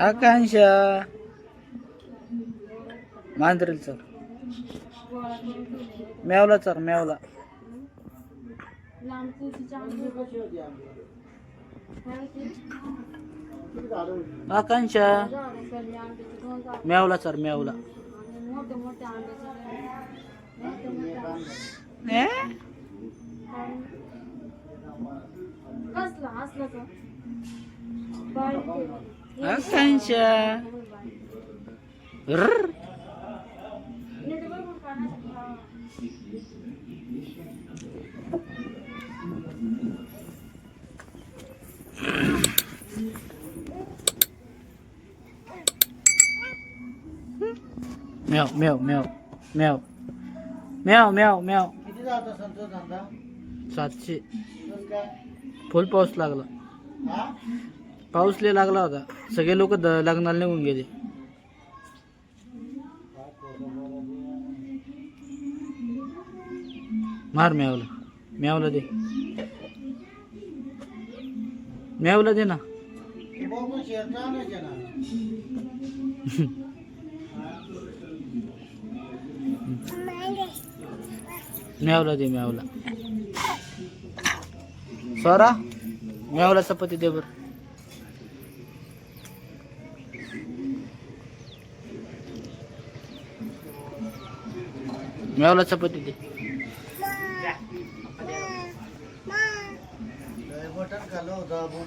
आकांक्षा. मांजरेल सर मेवला सर मेवला आकांक्षा. मेवला सर मेवला मोठे मोठे आंबे मोठे कसला असलं का बारीक आहे. आकांक्षा रर्र. नीट बघून काढायचं. मेव मेव मेव मेव मेव मेव मेव किती झाला संतोष धंदा सातशे कसं काय फुल पाऊस लागला हा पाऊस लय लागला होता. सगळे लोक लग्नाला निघून गेले. मार मेवला मेवला दे. मेवला दे ना. बघून मेवला दे मेवला स्वरा मेवला चपाती दे बरं. मेवला चपाती दे लय बटन खाल्लं होतं आपण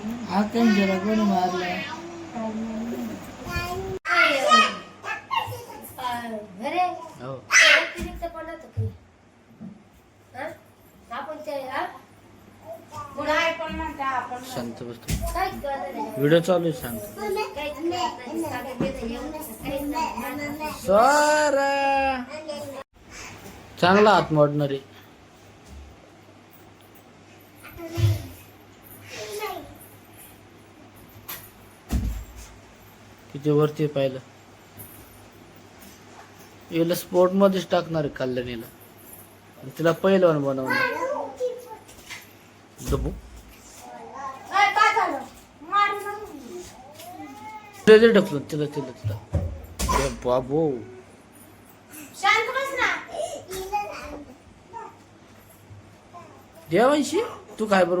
आकांक्षा गर्र. आता कोणी हो शांत बसतो व्हिडिओ चालू आहे सांग सर चांगला हात मोडणारे किती वरती पाहिलं. याला स्पोर्ट मध्येच टाकणार आहे कल्याणीला. आणि तिला पहिलवान बनवणार डबू ढकलून तिला तिला तिला. बाबू. शांत बस ना. देवांशी? तू काय बरं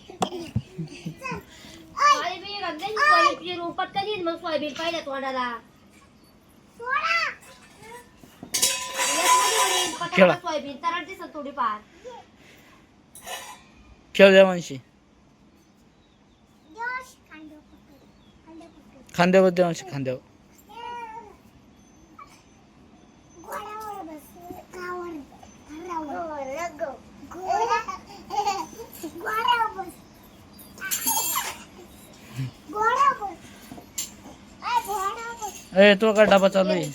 सोयाबीन घातली, सोयाबीनची रोपात कधी येईल मग सोयाबीन पाहिजे तोंडाला. खेळा. सोयाबीन दिसत थोडीफार. खेळ देवांशी खांद्यावर देवांशी खांद्यावर. ए तो का डबा चालू आहे?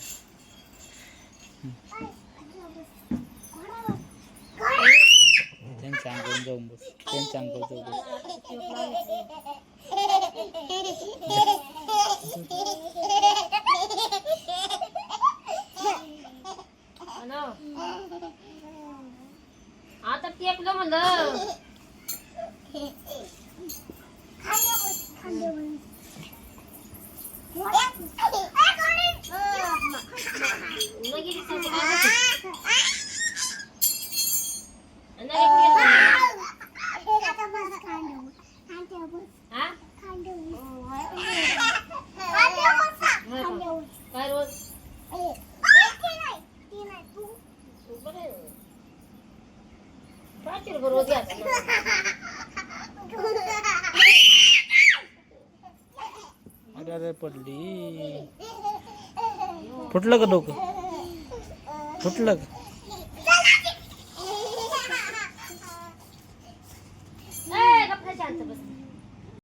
त्यांच्या अंगावर जाऊन बस. त्यांच्या अंगावर अनो. आता टेकलं म्हणलं न गेली सांगते काय माहिती. नाही गेली. हा? काय रोज बरं आहे. पाचशे रुपये रोज घ्यायचा अरे पडली. फुटलं का डोकं? फुटलं का?